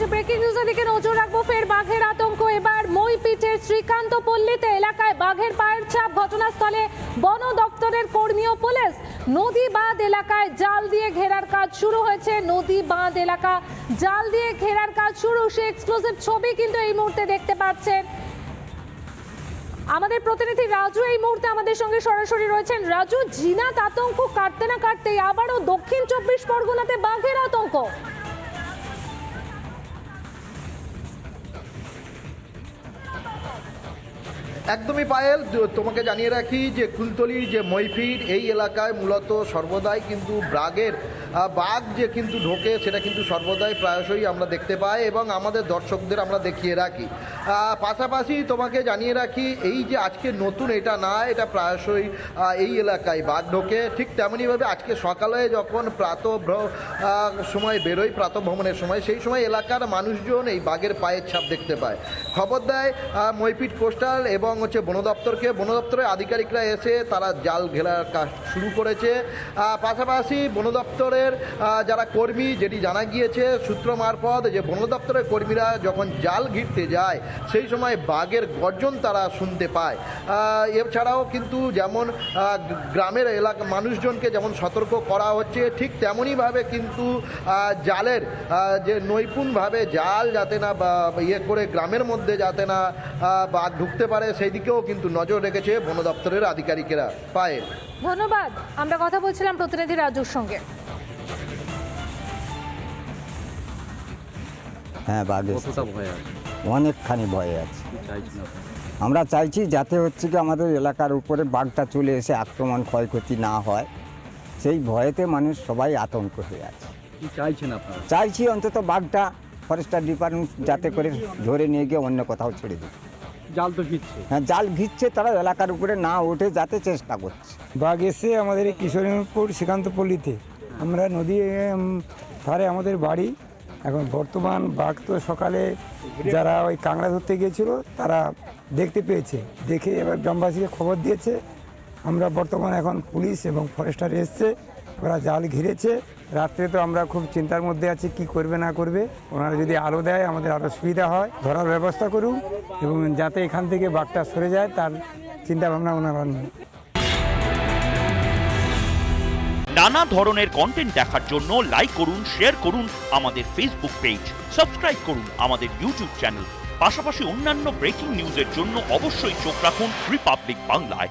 রয়েছে ব্রেকিং নিউজের দিকে নজর রাখব, ফের বাঘের আতঙ্ক। এবার মইপিটের শ্রীকান্ত পল্লীতে এলাকায় বাঘের পায়ের ছাপ। ঘটনাস্থলে বন দপ্তরের কর্মী ও পুলিশ। নদী বাঁধ এলাকায় জাল দিয়ে ঘেরার কাজ শুরু হয়েছে। নদী বাঁধ এলাকা জাল দিয়ে ঘেরার কাজ শুরু। সে এক্সক্লুসিভ ছবি কিন্তু এই মুহূর্তে দেখতে পাচ্ছেন। আমাদের প্রতিনিধি রাজু এই মুহূর্তে আমাদের সঙ্গে সরাসরি রয়েছেন। রাজু, জিনাত আতঙ্ক কাটতে না কাটতেই আবারও দক্ষিণ চব্বিশ পরগনাতে বাঘের আতঙ্ক। একদমই পায়েল তোমাকে জানিয়ে রাখি যে কুলতলির যে মৈফির এই এলাকায় মূলত সর্বদাই কিন্তু ব্রাগের বাঘ যে কিন্তু ঢোকে সেটা কিন্তু সর্বদাই প্রায়শই আমরা দেখতে পাই এবং আমাদের দর্শকদের আমরা দেখিয়ে রাখি। পাশাপাশি তোমাকে জানিয়ে রাখি এই যে আজকে নতুন এটা না এটা প্রায়শই এই এলাকায় বাঘ ঢোকে। ঠিক তেমনইভাবে আজকে সকালে যখন প্রাত সময় বেরোয় প্রাত ভ্রমণের সময় সেই সময় এলাকার মানুষজন এই বাঘের পায়ের ছাপ দেখতে পায়। খবর দেয় আহ, মইপিট কোস্টাল এবং হচ্ছে বন দপ্তরকে। বন দপ্তরের আধিকারিকরা এসে তারা জাল ঘেরার কাজ শুরু করেছে। পাশাপাশি বন দপ্তরের যারা কর্মী, যেটি জানা গিয়েছে সূত্র মারফত, যে বন দপ্তরের কর্মীরা যখন জাল ঘিরতে যায়, সেই সময় বাঘের গর্জন তারা শুনতে পায়। এছাড়াও কিন্তু যেমন গ্রামের এলাকা মানুষজনকে যেমন সতর্ক করা হচ্ছে, ঠিক তেমনইভাবে কিন্তু জালের যে নৈপুণভাবে জাল যাতে না ইয়ে করে গ্রামের মধ্যে যাতে না বাঘ ঢুকতে পারে, সেই দিকেও কিন্তু নজর রেখেছে বন দপ্তরের আধিকারিকেরা। পায়ে ধন্যবাদ আমরা কথা বলছিলাম প্রতিনিধি রাজুর সঙ্গে। হ্যাঁ বাঘ অনেকখানি ভয়ে আছে? আমরা চাইছি যাতে হচ্ছে কি আমাদের এলাকার উপরে বাঘটা চলে এসে আক্রমণ ক্ষয়ক্ষতি না হয়। সেই ভয়েতে মানুষ সবাই আতঙ্ক হয়ে আছে। কি চাইছেন আপনারা? চাইছি অন্তত বাঘটা ফরেস্টার ডিপার্টমেন্ট যাতে করে ধরে নিয়ে গিয়ে অন্য কোথাও ছেড়ে দিই জাল তো ঘিরছে হ্যাঁ জাল ঘিরছে তারা এলাকার উপরে না ওঠে যাতে চেষ্টা করছে। বাঘ এসে আমাদের এই কিশোরীপুর শ্রীকান্তপল্লীতে। আমরা নদী ধারে আমাদের বাড়ি। এখন বর্তমান বাঘ তো সকালে যারা ওই কাঁকড়া ধরতে গিয়েছিল তারা দেখতে পেয়েছে। দেখে এবার গ্রামবাসীকে খবর দিয়েছে। আমরা বর্তমান এখন পুলিশ এবং ফরেস্টার এসছে। ওরা জাল ঘিরেছে। রাত্রে তো আমরা খুব চিন্তার মধ্যে আছি, কি করবে না করবে। ওনারা যদি আলো দেয়, আমাদের আরও সুবিধা হয়। ধরার ব্যবস্থা করুন এবং যাতে এখান থেকে বাঘটা সরে যায়, তার চিন্তা ভাবনা ওনারা নেই নানা ধরনের কন্টেন্ট দেখার জন্য লাইক করুন শেয়ার করুন আমাদের ফেসবুক পেজ সাবস্ক্রাইব করুন আমাদের ইউটিউব চ্যানেল পাশাপাশি অন্যান্য ব্রেকিং নিউজের জন্য অবশ্যই চোখ রাখুন রিপাবলিক বাংলায়